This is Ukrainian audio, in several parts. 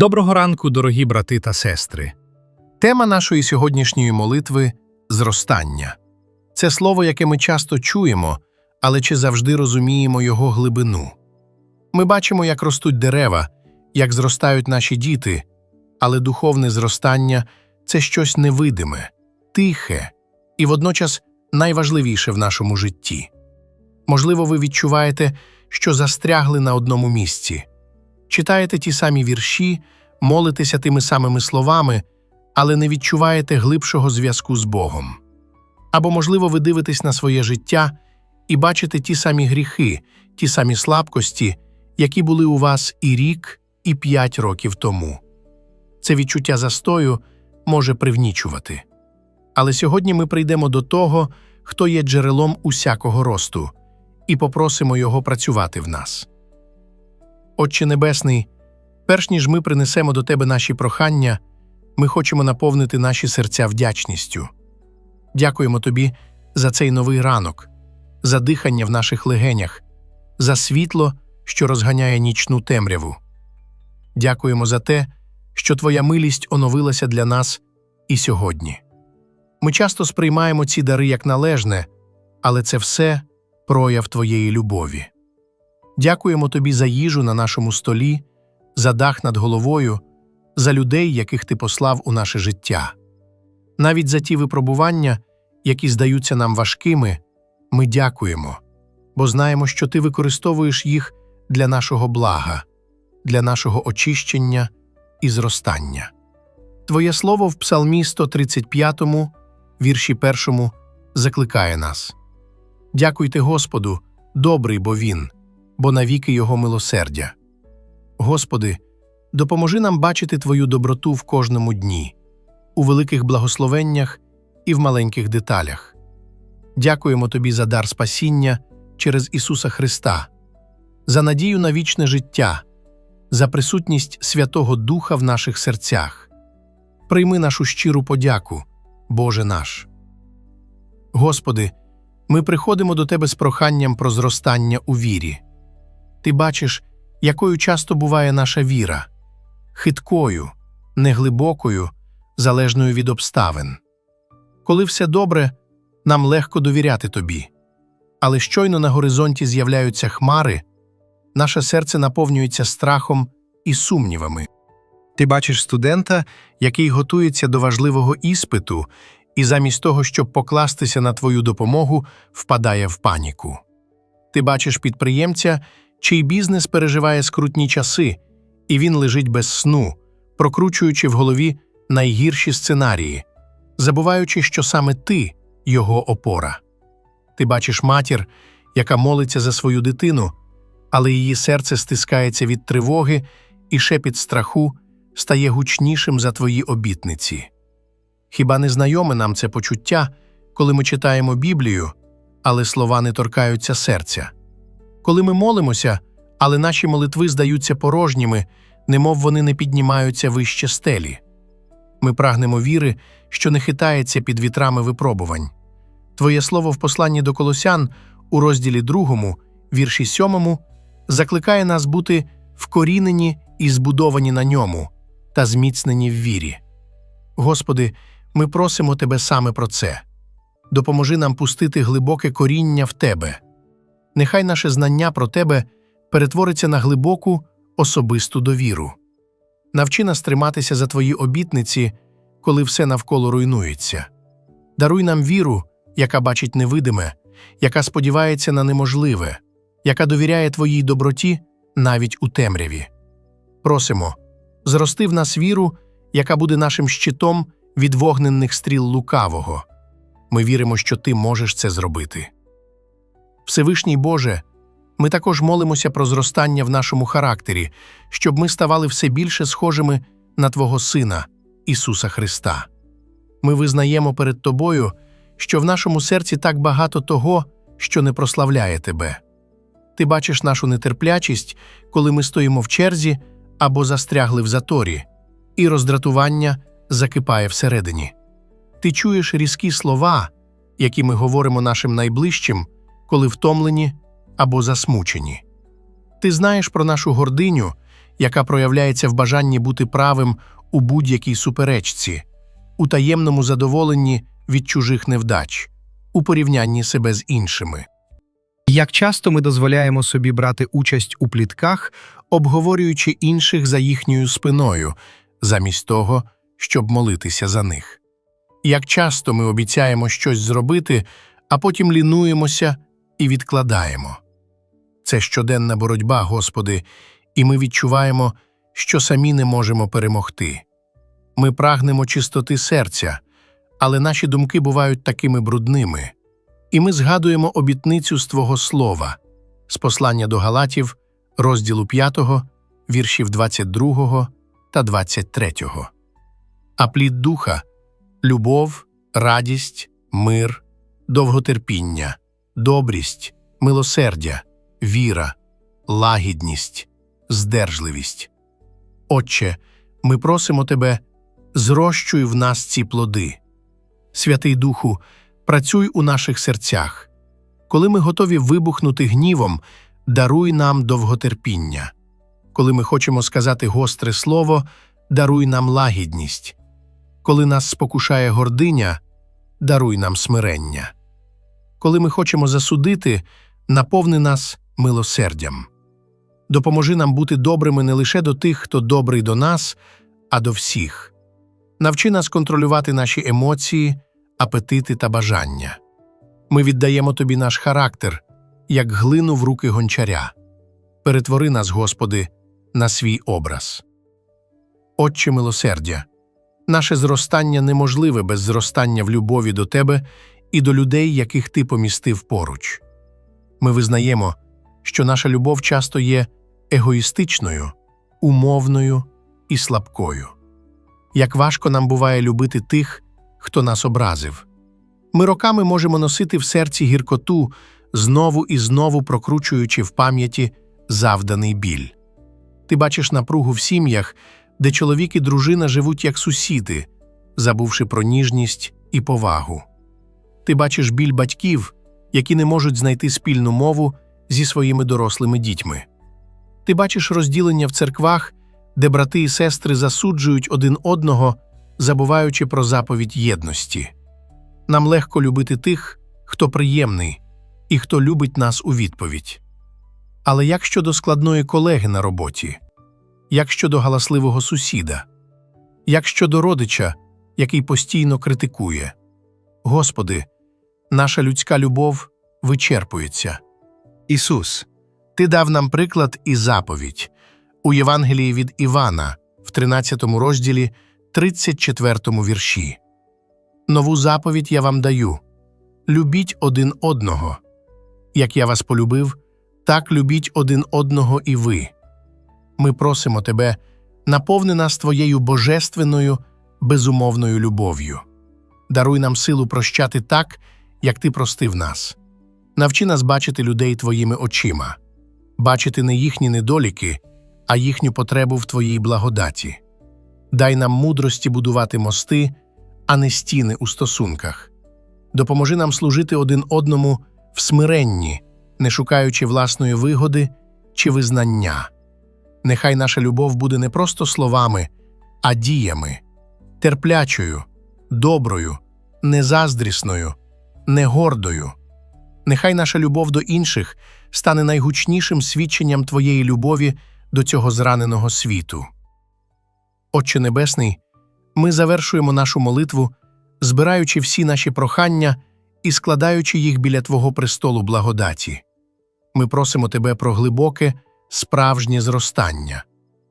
Доброго ранку, дорогі брати та сестри. Тема нашої сьогоднішньої молитви зростання. Це слово, яке ми часто чуємо, але чи завжди розуміємо його глибину. Ми бачимо, як ростуть дерева, як зростають наші діти, але духовне зростання це щось невидиме, тихе і водночас найважливіше в нашому житті. Можливо, ви відчуваєте, що застрягли на одному місці читаєте ті самі вірші, молитеся тими самими словами, але не відчуваєте глибшого зв'язку з Богом. Або, можливо, ви дивитесь на своє життя і бачите ті самі гріхи, ті самі слабкості, які були у вас і рік, і п'ять років тому. Це відчуття застою може привнічувати. Але сьогодні ми прийдемо до того, хто є джерелом усякого росту, і попросимо його працювати в нас. Отче Небесний, перш ніж ми принесемо до Тебе наші прохання, ми хочемо наповнити наші серця вдячністю. Дякуємо Тобі за цей новий ранок, за дихання в наших легенях, за світло, що розганяє нічну темряву. Дякуємо за те, що Твоя милість оновилася для нас і сьогодні. Ми часто сприймаємо ці дари як належне, але це все прояв Твоєї любові. Дякуємо тобі за їжу на нашому столі, за дах над головою, за людей, яких ти послав у наше життя. Навіть за ті випробування, які здаються нам важкими, ми дякуємо, бо знаємо, що ти використовуєш їх для нашого блага, для нашого очищення і зростання. Твоє слово в Псалмі 135, вірші 1, закликає нас. Дякуйте Господу, добрий бо Він бо навіки Його милосердя. Господи, допоможи нам бачити Твою доброту в кожному дні, у великих благословеннях і в маленьких деталях. Дякуємо Тобі за дар спасіння через Ісуса Христа, за надію на вічне життя, за присутність Святого Духа в наших серцях. Прийми нашу щиру подяку, Боже наш. Господи, ми приходимо до Тебе з проханням про зростання у вірі. Ти бачиш, якою часто буває наша віра хиткою, неглибокою, залежною від обставин. Коли все добре, нам легко довіряти тобі. Але щойно на горизонті з'являються хмари, наше серце наповнюється страхом і сумнівами. Ти бачиш студента, який готується до важливого іспиту, і замість того, щоб покластися на твою допомогу, впадає в паніку. Ти бачиш підприємця, чий бізнес переживає скрутні часи, і він лежить без сну, прокручуючи в голові найгірші сценарії, забуваючи, що саме ти його опора. Ти бачиш матір, яка молиться за свою дитину, але її серце стискається від тривоги і шепіт страху стає гучнішим за твої обітниці. Хіба не знайоме нам це почуття, коли ми читаємо Біблію, але слова не торкаються серця? Коли ми молимося, але наші молитви здаються порожніми, немов вони не піднімаються вище стелі. Ми прагнемо віри, що не хитається під вітрами випробувань. Твоє слово в посланні до Колосян у розділі 2, вірші 7, закликає нас бути вкорінені і збудовані на ньому та зміцнені в вірі. Господи, ми просимо Тебе саме про це. Допоможи нам пустити глибоке коріння в Тебе. Нехай наше знання про тебе перетвориться на глибоку особисту довіру. Навчи нас триматися за твої обітниці, коли все навколо руйнується. Даруй нам віру, яка бачить невидиме, яка сподівається на неможливе, яка довіряє Твоїй доброті навіть у темряві. Просимо, зрости в нас віру, яка буде нашим щитом від вогненних стріл лукавого. Ми віримо, що Ти можеш це зробити. Всевишній Боже, ми також молимося про зростання в нашому характері, щоб ми ставали все більше схожими на Твого Сина, Ісуса Христа. Ми визнаємо перед Тобою, що в нашому серці так багато того, що не прославляє Тебе. Ти бачиш нашу нетерплячість, коли ми стоїмо в черзі або застрягли в заторі, і роздратування закипає всередині. Ти чуєш різкі слова, які ми говоримо нашим найближчим коли втомлені або засмучені. Ти знаєш про нашу гординю, яка проявляється в бажанні бути правим у будь-якій суперечці, у таємному задоволенні від чужих невдач, у порівнянні себе з іншими. Як часто ми дозволяємо собі брати участь у плітках, обговорюючи інших за їхньою спиною, замість того, щоб молитися за них. Як часто ми обіцяємо щось зробити, а потім лінуємося і відкладаємо. Це щоденна боротьба, Господи, і ми відчуваємо, що самі не можемо перемогти. Ми прагнемо чистоти серця, але наші думки бувають такими брудними, і ми згадуємо обітницю з Твого Слова, з послання до Галатів, розділу 5, віршів 22 та 23. А плід духа любов, радість, мир, довготерпіння, добрість, милосердя, віра, лагідність, здержливість. Отче, ми просимо Тебе, зрощуй в нас ці плоди. Святий Духу, працюй у наших серцях. Коли ми готові вибухнути гнівом, даруй нам довготерпіння. Коли ми хочемо сказати гостре слово, даруй нам лагідність. Коли нас спокушає гординя, даруй нам смирення. Коли ми хочемо засудити, наповни нас милосердям. Допоможи нам бути добрими не лише до тих, хто добрий до нас, а до всіх. Навчи нас контролювати наші емоції, апетити та бажання. Ми віддаємо тобі наш характер, як глину в руки гончаря. Перетвори нас, Господи, на свій образ. Отче милосердя, наше зростання неможливе без зростання в любові до Тебе і до людей, яких Ти помістив поруч. Ми визнаємо, що наша любов часто є егоїстичною, умовною і слабкою. Як важко нам буває любити тих, хто нас образив. Ми роками можемо носити в серці гіркоту, знову і знову прокручуючи в пам'яті завданий біль. Ти бачиш напругу в сім'ях, де чоловік і дружина живуть як сусіди, забувши про ніжність і повагу. Ти бачиш біль батьків, які не можуть знайти спільну мову зі своїми дорослими дітьми. Ти бачиш розділення в церквах, де брати і сестри засуджують один одного, забуваючи про заповідь єдності. Нам легко любити тих, хто приємний і хто любить нас у відповідь. Але як щодо складної колеги на роботі, як щодо галасливого сусіда, як щодо родича, який постійно критикує, Господи, наша людська любов вичерпується. Ісус, Ти дав нам приклад і заповідь у Євангелії від Івана в 13 розділі, 34 вірші. Нову заповідь я вам даю любіть один одного. Як я вас полюбив, так любіть один одного і ви. Ми просимо тебе, наповни нас твоєю божественною, безумовною любов'ю. Даруй нам силу прощати так, як ти простив нас. Навчи нас бачити людей твоїми очима, бачити не їхні недоліки, а їхню потребу в твоїй благодаті. Дай нам мудрості будувати мости, а не стіни у стосунках. Допоможи нам служити один одному в смиренні, не шукаючи власної вигоди чи визнання. Нехай наша любов буде не просто словами, а діями, терплячою, доброю, незаздрісною, негордою. Нехай наша любов до інших стане найгучнішим свідченням Твоєї любові до цього зраненого світу. Отче Небесний, ми завершуємо нашу молитву, збираючи всі наші прохання і складаючи їх біля Твого престолу благодаті. Ми просимо Тебе про глибоке, справжнє зростання,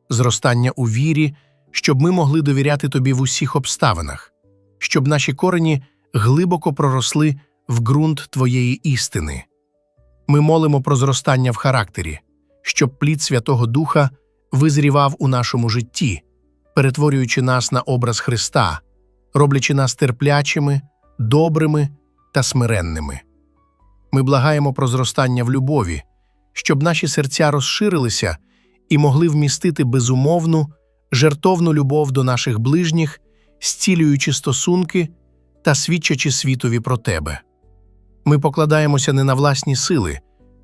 зростання у вірі, щоб ми могли довіряти Тобі в усіх обставинах, щоб наші корені глибоко проросли в ґрунт Твоєї істини. Ми молимо про зростання в характері, щоб плід Святого Духа визрівав у нашому житті, перетворюючи нас на образ Христа, роблячи нас терплячими, добрими та смиренними. Ми благаємо про зростання в любові, щоб наші серця розширилися і могли вмістити безумовну, жертовну любов до наших ближніх, зцілюючи стосунки та свідчачи світові про тебе. Ми покладаємося не на власні сили,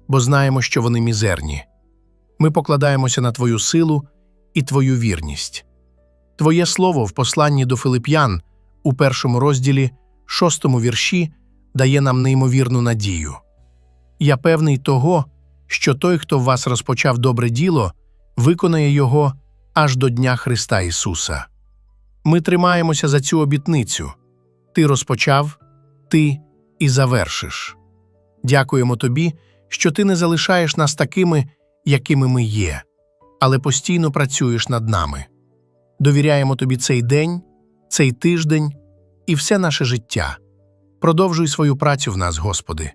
бо знаємо, що вони мізерні. Ми покладаємося на Твою силу і Твою вірність. Твоє слово в посланні до Филип'ян у першому розділі, шостому вірші, дає нам неймовірну надію. Я певний того, що той, хто в вас розпочав добре діло, виконає його аж до Дня Христа Ісуса. Ми тримаємося за цю обітницю. Ти розпочав, ти і завершиш. Дякуємо тобі, що ти не залишаєш нас такими, якими ми є, але постійно працюєш над нами. Довіряємо тобі цей день, цей тиждень і все наше життя. Продовжуй свою працю в нас, Господи.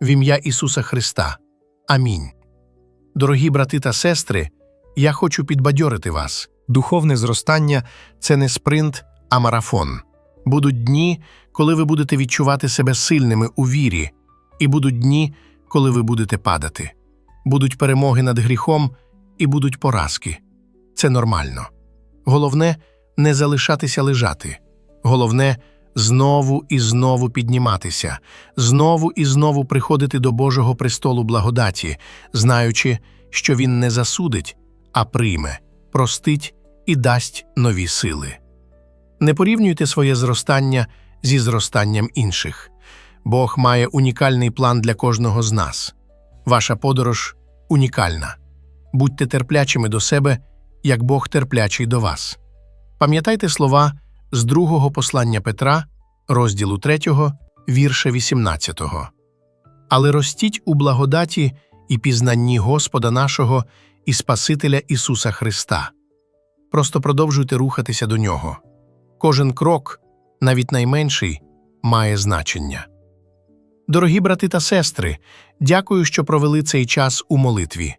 В ім'я Ісуса Христа. Амінь. Дорогі брати та сестри, я хочу підбадьорити вас. Духовне зростання це не спринт, а марафон. Будуть дні, коли ви будете відчувати себе сильними у вірі, і будуть дні, коли ви будете падати. Будуть перемоги над гріхом і будуть поразки. Це нормально. Головне не залишатися лежати. Головне знову і знову підніматися, знову і знову приходити до Божого престолу благодаті, знаючи, що Він не засудить, а прийме, простить і дасть нові сили. Не порівнюйте своє зростання зі зростанням інших. Бог має унікальний план для кожного з нас. Ваша подорож унікальна. Будьте терплячими до себе, як Бог терплячий до вас. Пам'ятайте слова з другого послання Петра, розділу 3, вірша 18. Але ростіть у благодаті і пізнанні Господа нашого і Спасителя Ісуса Христа. Просто продовжуйте рухатися до Нього. Кожен крок, навіть найменший, має значення. Дорогі брати та сестри, дякую, що провели цей час у молитві.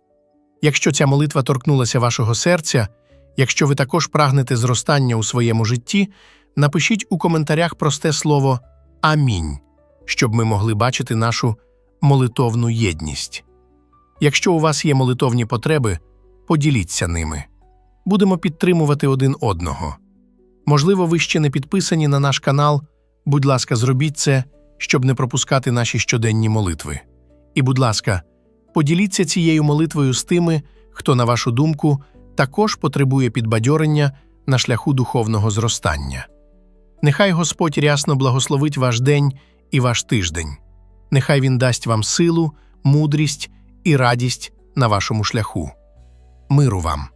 Якщо ця молитва торкнулася вашого серця, якщо ви також прагнете зростання у своєму житті, напишіть у коментарях просте слово Амінь, щоб ми могли бачити нашу молитовну єдність. Якщо у вас є молитовні потреби, поділіться ними. Будемо підтримувати один одного. Можливо, ви ще не підписані на наш канал. Будь ласка, зробіть це, щоб не пропускати наші щоденні молитви. І, будь ласка, поділіться цією молитвою з тими, хто, на вашу думку, також потребує підбадьорення на шляху духовного зростання. Нехай Господь рясно благословить ваш день і ваш тиждень. Нехай Він дасть вам силу, мудрість і радість на вашому шляху. Миру вам!